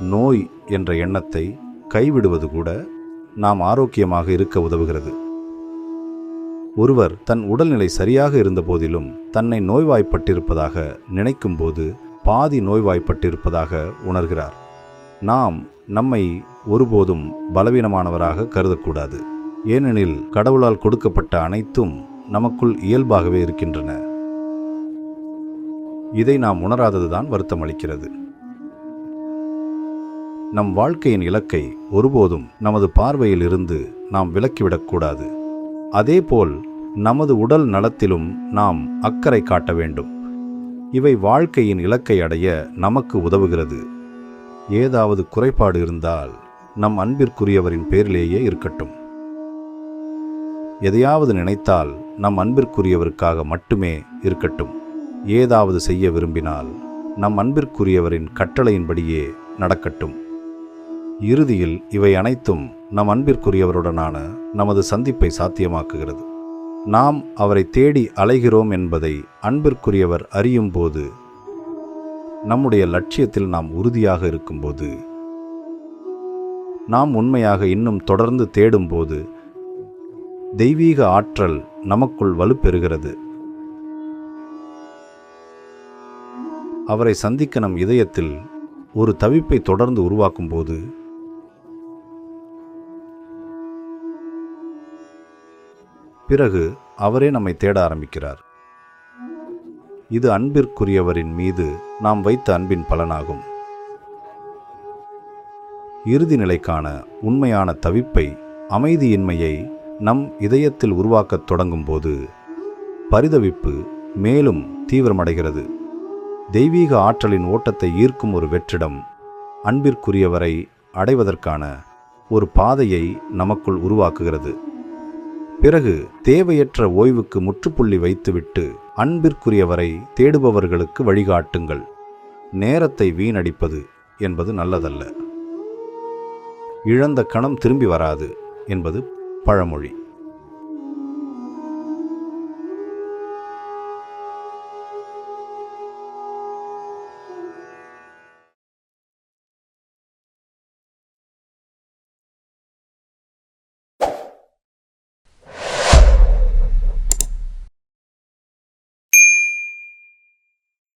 நோய் என்ற எண்ணத்தை கைவிடுவது கூட நாம் ஆரோக்கியமாக இருக்க உதவுகிறது. ஒருவர் தன் உடல்நிலை சரியாக இருந்த போதிலும் தன்னை நோய்வாய்ப்பட்டிருப்பதாக நினைக்கும்போது பாதி நோய்வாய்ப்பட்டிருப்பதாக உணர்கிறார். நாம் நம்மை ஒருபோதும் பலவீனமானவராக கருதக்கூடாது. ஏனெனில் கடவுளால் கொடுக்கப்பட்ட அனைத்தும் நமக்குள் இயல்பாகவே இருக்கின்றன. இதை நாம் உணராததுதான் வருத்தம் அளிக்கிறது நம் வாழ்க்கையின் இலக்கை ஒருபோதும் நமது பார்வையில் இருந்து நாம் விலக்கிவிடக்கூடாது. அதேபோல் நமது உடல் நலத்திலும் நாம் அக்கறை காட்ட வேண்டும். இவை வாழ்க்கையின் இலக்கை அடைய நமக்கு உதவுகிறது. ஏதாவது குறைபாடு இருந்தால் நம் அன்பிற்குரியவரின் பேரிலேயே இருக்கட்டும். எதையாவது நினைத்தால் நம் அன்பிற்குரியவருக்காக மட்டுமே இருக்கட்டும். ஏதாவது செய்ய விரும்பினால் நம் அன்பிற்குரியவரின் கட்டளையின்படியே நடக்கட்டும். இறுதியில் இவை அனைத்தும் நம் அன்பிற்குரியவருடனான நமது சந்திப்பை சாத்தியமாக்குகிறது. நாம் அவரை தேடி அலைகிறோம் என்பதை அன்பிற்குரியவர் அறியும் போது நம்முடைய லட்சியத்தில் நாம் உறுதியாக இருக்கும்போது நாம் உண்மையாக இன்னும் தொடர்ந்து தேடும்போது தெய்வீக ஆற்றல் நமக்குள் வலுப்பெறுகிறது. அவரை சந்திக்க நம் இதயத்தில் ஒரு தவிப்பை தொடர்ந்து உருவாக்கும்போது பிறகு அவரே நம்மை தேட ஆரம்பிக்கிறார். இது அன்பிற்குரியவரின் மீது நாம் வைத்த அன்பின் பலனாகும். இறுதி நிலைக்கான உண்மையான தவிப்பை அமைதியின்மையை நம் இதயத்தில் உருவாக்கத் தொடங்கும் போது பரிதவிப்பு மேலும் தீவிரமடைகிறது. தெய்வீக ஆற்றலின் ஓட்டத்தை ஈர்க்கும் ஒரு வெற்றிடம் அன்பிற்குரியவரை அடைவதற்கான ஒரு பாதையை நமக்குள் உருவாக்குகிறது. பிறகு தேவையற்ற ஓய்வுக்கு முற்றுப்புள்ளி வைத்துவிட்டு அன்பிற்குரியவரை தேடுபவர்களுக்கு வழிகாட்டுங்கள். நேரத்தை வீணடிப்பது என்பது நல்லதல்ல. இழந்த கணம் திரும்பி வராது என்பது பழமொழி.